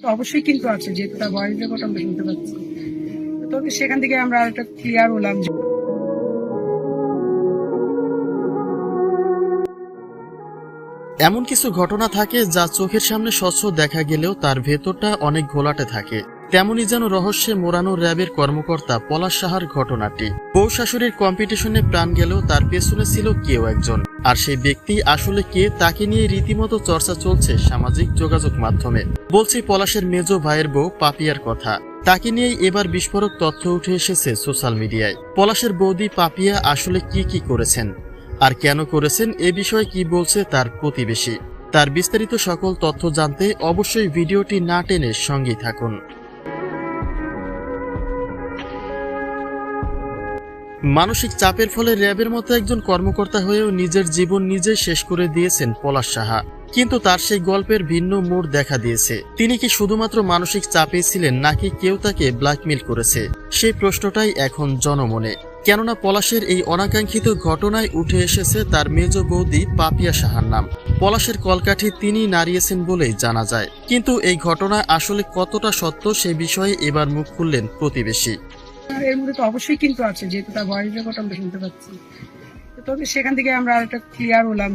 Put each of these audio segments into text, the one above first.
তো অবশ্যই কিন্তু আছে, যেহেতু তার বয়স রেকর্ড আমরা শুনতে পাচ্ছি। তো সেখান থেকে আমরা একটা ক্লিয়ার হলাম যে এমন কিছু ঘটনা থাকে যা চোখের সামনে স্বচ্ছ দেখা গেলেও তার ভেতরটা অনেক ঘোলাটে থাকে। তেমনি যেন রহস্যে মোড়ানো র্যাবের কর্মকর্তা পলাশ সাহার ঘটনাটি। বউ শাশুড়ির কম্পিটিশনে প্রাণ গেলেও তার পেছনে ছিল কেউ একজন। আর সেই ব্যক্তি আসলে কে তাকে নিয়ে রীতিমতো চর্চা চলছে সামাজিক যোগাযোগ মাধ্যমে। বলছি পলাশের মেজ ভাইয়ের বউ পাপিয়ার কথা। তাকে নিয়েই এবার বিস্ফোরক তথ্য উঠে এসেছে সোশ্যাল মিডিয়ায়। পলাশের বৌদি পাপিয়া আসলে কি কি করেছেন? আর কেন করেছেন? এ বিষয়ে কি বলছে তার প্রতিবেশী? তার বিস্তারিত সকল তথ্য জানতে অবশ্যই ভিডিওটি না টেনে সঙ্গেই থাকুন। মানসিক চাপের ফলে র্যাবের মতো একজন কর্মকর্তা হয়েও নিজের জীবন নিজে শেষ করে দিয়েছেন পলাশ সাহা। কিন্তু তার সেই গল্পের ভিন্ন মোড় দেখা দিয়েছে। তিনি কি শুধুমাত্র মানসিক চাপে ছিলেন নাকি কেউ তাকে ব্ল্যাকমেল করেছে? সেই প্রশ্নটাই এখন জনমনে। কেননা পলাশের এই অনাকাঙ্ক্ষিত ঘটনায় উঠে এসেছে তার মেজ বৌদি পাপিয়া সাহার নাম। পলাশের কলকাঠি তিনি নাড়িয়েছেন বলেই জানা যায়। কিন্তু এই ঘটনা আসলে কতটা সত্য সে বিষয়ে এবার মুখ খুললেন প্রতিবেশী। এর মধ্যে তো অবশ্যই কিন্তু আছে, যেহেতু তার ভয়েস রেকর্ড আমরা শুনতে পাচ্ছি। সেখান থেকে আমরা একটা ক্লিয়ার হলাম।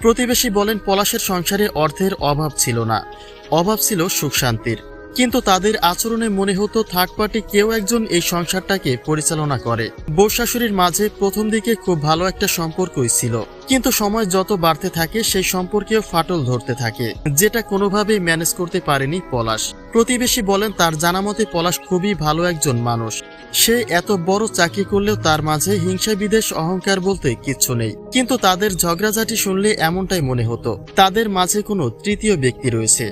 প্রতিবেশী বলেন, পলাশের সংসারে অর্থের অভাব ছিল না। অভাব ছিল সুখ শান্তির। কিন্তু তাদের আচরণে মনে হতো থার্ড পার্টি কেউ একজন এই সংসারটাকে পরিচালনা করে। বউ শাশুড়ির মাঝে প্রথম দিকে খুব ভালো একটা সম্পর্কই ছিল। কিন্তু সময় যত বাড়তে থাকে, সেই সম্পর্কেও ফাটল ধরতে থাকে, যেটা কোনোভাবেই ম্যানেজ করতে পারেনি পলাশ। প্রতিবেশী বলেন, তার জানা মতে পলাশ খুবই ভালো একজন মানুষ। সে এত বড় চাকরি করলেও তার মাঝে হিংসা বিদেশ অহংকার বলতে কিচ্ছু নেই। কিন্তু তাদের ঝগড়াঝাটি শুনলে এমনটাই মনে হতো, তাদের মাঝে কোনো তৃতীয় ব্যক্তি রয়েছে।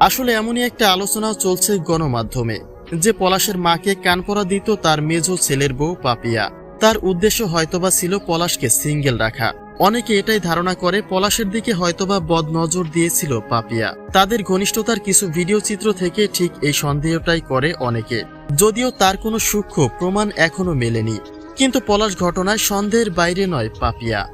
আসলে এমনই একটা আলোচনা চলছে গণমাধ্যমে। যে পলাশের মাকে কানপড়া দিত তার মেজ ছেলের বউ পাপিয়া। তার উদ্দেশ্য হয়তোবা ছিল পলাশকে সিঙ্গেল রাখা। অনেকে এটাই ধারণা করে পলাশের দিকে হয়তোবা বদ নজর দিয়েছিল পাপিয়া। তাদের ঘনিষ্ঠতার কিছু ভিডিও চিত্র থেকে ঠিক এই সন্দেহটাই করে অনেকে। যদিও তার কোনো সূক্ষ্ম প্রমাণ এখনও মেলেনি। কিন্তু পলাশ ঘটনায় সন্দেহের বাইরে নয় পাপিয়া।